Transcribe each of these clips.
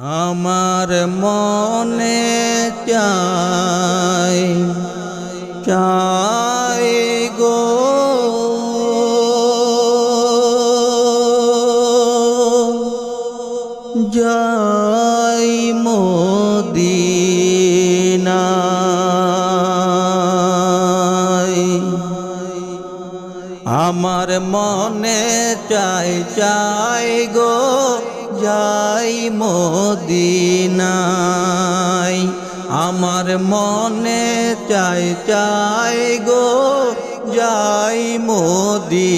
আমার মনে চাই চাই। আমার মনে চাই চাই গো, যাই মদিনাই আমার মনে চাই চাই গো, যাই মদিনাই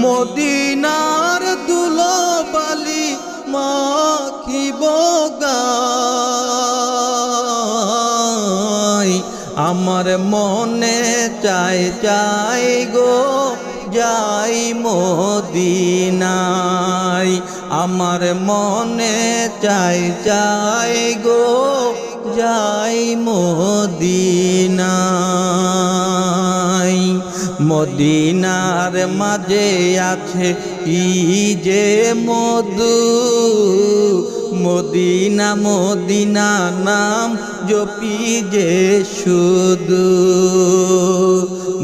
মদিনার আমার মনে চাই চাই গো যাই মদিনাই আমার মনে চাই চাই গো যাই মদিনায়। মদিনার মাঝে আছে ই যে মধু? মদিনা মদিনা নাম জপি যে শুধু।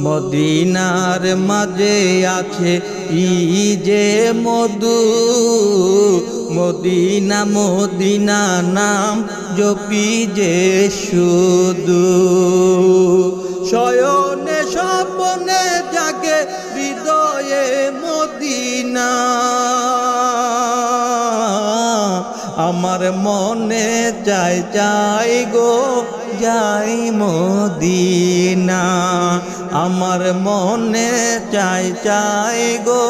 মদিনার মাঝে আছে ই যে মধু? মদিনা মদিনা নাম জপি যে শুধু। শয়নে, স্বপনে জাগে হৃদয়ে মদিনা। আমার মনে চাই চাই গো, যাই মদিনা। আমার মনে চাই চাই গো,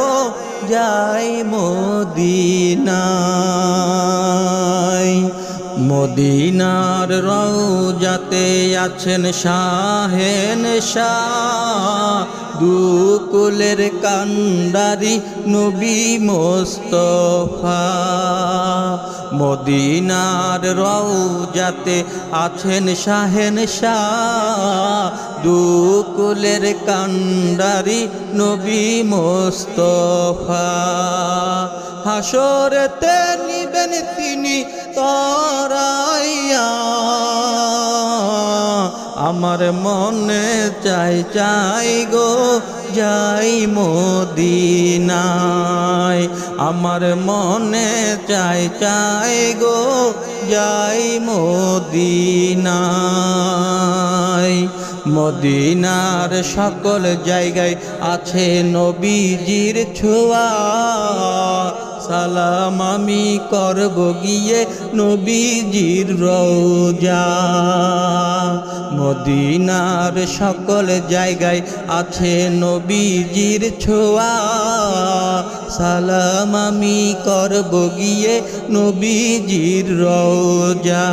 যাই মদিনায়। মদিনার রওজাতে আছেন শাহেন শাহ দুকুলের কান্ডারি নবী মোস্তফা। মদিনার রওজাতে আছেন শাহেন শাহ দুকুলের কান্ডারি নবী মোস্তফা। হাসরেতে নিবেন তিনি তরাইয়া। আমার মনে চাই চাই গো, যাই মদিনায়। আমার মনে চাই চাই গো, যাই মদিনায়। মদিনার সকল জায়গায় আছে নবীজির ছোঁয়া। সালাম আমি করব গিয়ে নবীজির রোজা মদিনার সকল জায়গায় আছে নবীজির ছোঁয়া। সালাম আমি করব গিয়ে নবীজির রোজা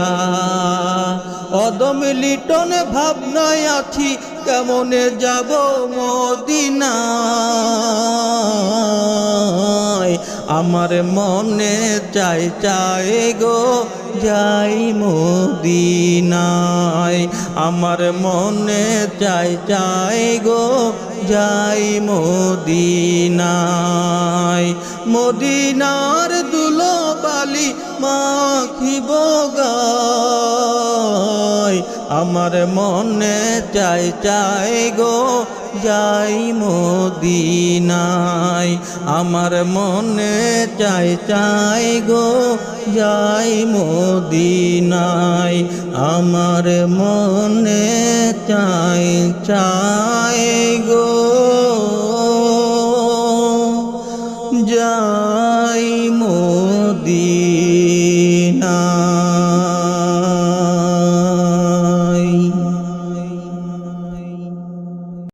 অদম লিটন ভাবনায় আছি, কেমনে যাব মদিনায় আমার মনে চাই চাই গো, যাই মদিনায়। আমার মনে চাই চাই গো, যাই মদিনায়। মদিনার দুলো বালি মাখিব গায়। আমার মনে চাই চাই গো, যাই মদিনায়। আমার মনে চাই চাই গো, যাই মদিনায়। আমার মনে চাই চাই গো, যাই মদিনা